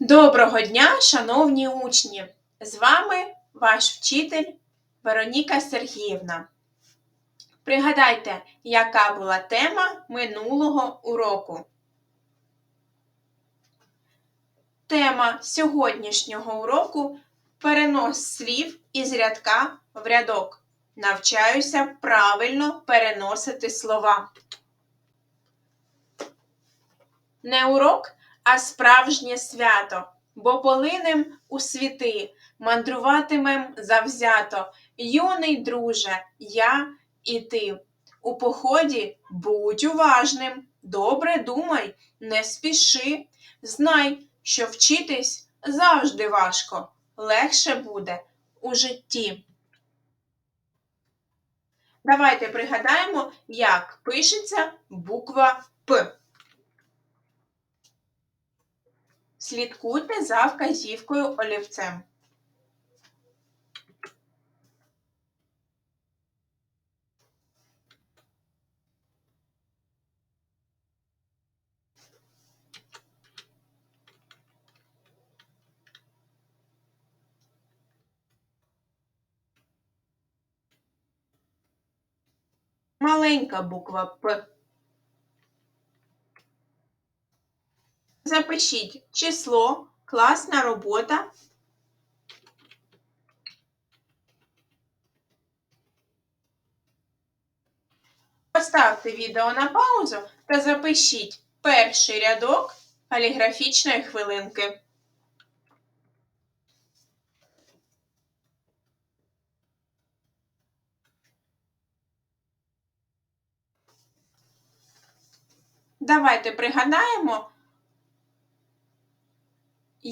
Доброго дня, шановні учні! З вами ваш вчитель Вероніка Сергіївна. Пригадайте, яка була тема минулого уроку. Тема сьогоднішнього уроку перенос слів із рядка в рядок. Навчаюся правильно переносити слова. Не урок, а справжнє свято, бо полинем у світи, мандруватимем завзято, юний друже, я і ти. У поході будь уважним, добре думай, не спіши, знай, що вчитись завжди важко, легше буде у житті. Давайте пригадаємо, як пишеться буква П. Слідкуйте за вказівкою олівцем. Маленька буква П. Запишіть число, класна робота. Поставте відео на паузу та запишіть перший рядок каліграфічної хвилинки. Давайте пригадаємо,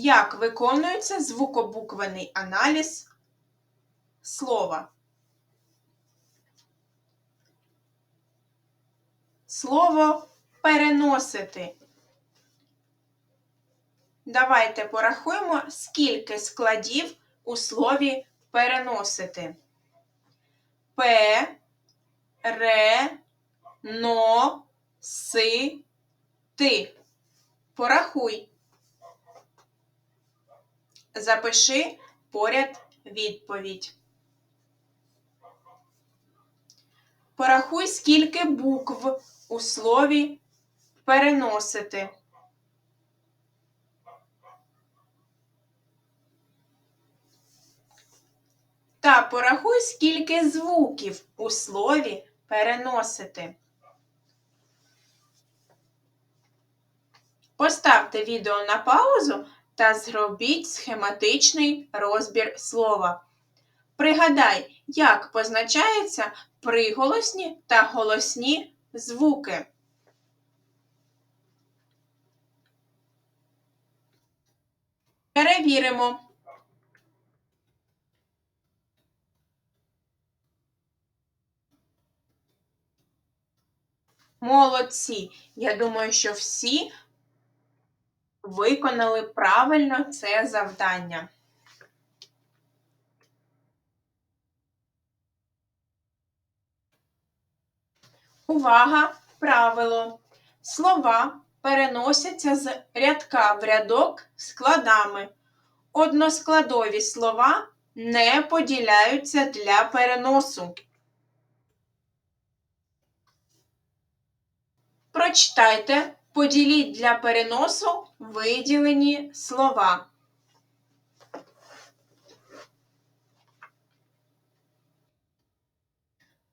як виконується звукобуквений аналіз слова. Слово переносити. Давайте порахуємо, скільки складів у слові переносити. П, ре, но, си, ти. Порахуй. Запиши поряд відповідь. Порахуй, скільки букв у слові переносити. Та порахуй, скільки звуків у слові переносити. Поставте відео на паузу та зробіть схематичний розбір слова. Пригадай, як позначаються приголосні та голосні звуки. Перевіримо. Молодці! Я думаю, що всі виконали правильно це завдання. Увага! Правило. Слова переносяться з рядка в рядок складами. Односкладові слова не поділяються для переносу. Прочитайте, поділіть для переносу виділені слова.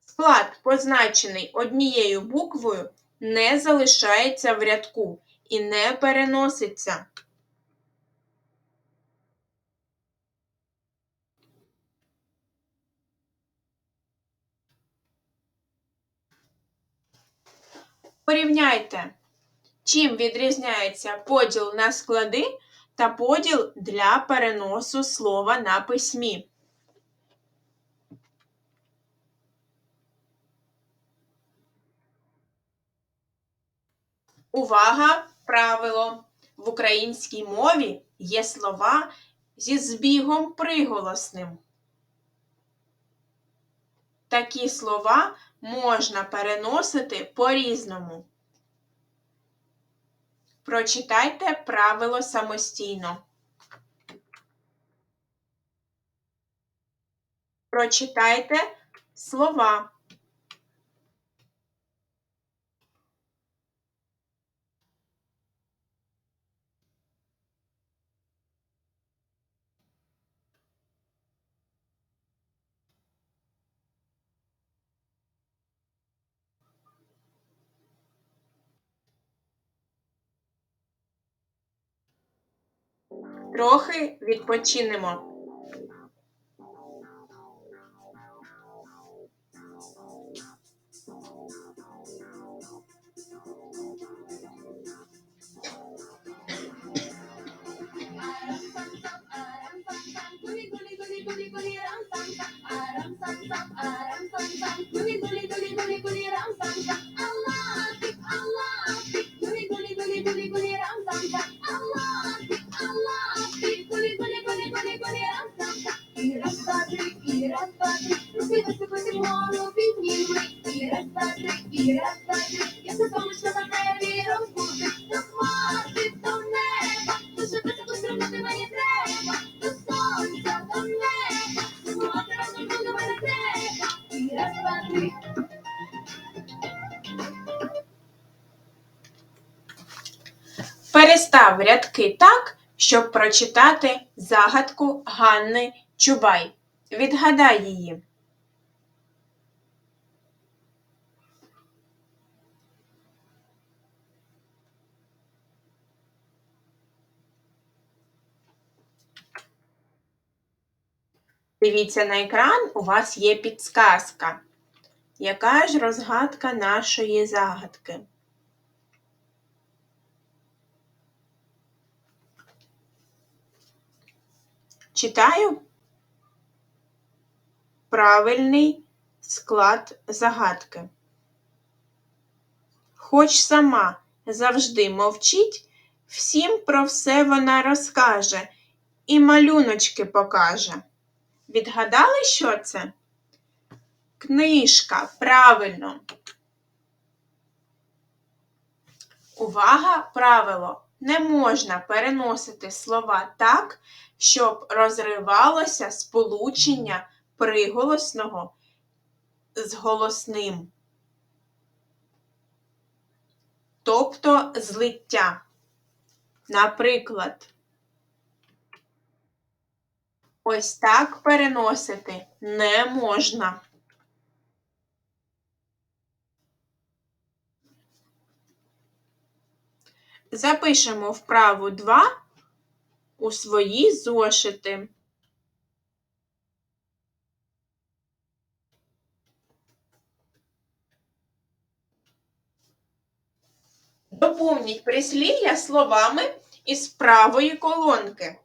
Склад, позначений однією буквою, не залишається в рядку і не переноситься. Порівняйте, чим відрізняється поділ на склади та поділ для переносу слова на письмі. Увага! Правило! В українській мові є слова зі збігом приголосним. Такі слова можна переносити по-різному. Прочитайте правило самостійно. Прочитайте слова. Трохи відпочинемо. Три, я все сонечко на Перестав рядки так, щоб прочитати загадку Ганни Чубай. Відгадай її. Дивіться на екран, у вас є підсказка. Яка ж розгадка нашої загадки? Читаю правильний склад загадки. Хоч сама завжди мовчить, всім про все вона розкаже і малюночки покаже. Відгадали, що це? Книжка, правильно. Увага, правило. Не можна переносити слова так, щоб розривалося сполучення приголосного з голосним. Тобто злиття. Наприклад, ось так переносити не можна. Запишемо вправу 2 у свої зошити. Доповніть прислів'я словами із правої колонки.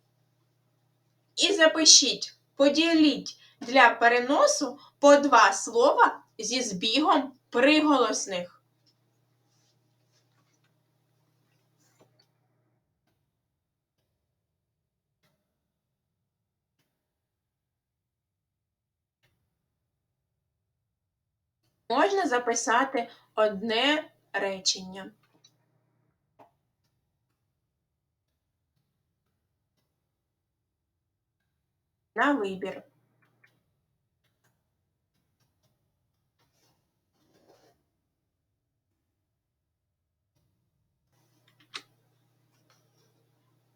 І запишіть, поділіть для переносу по два слова зі збігом приголосних. Можна записати одне речення. На вибір.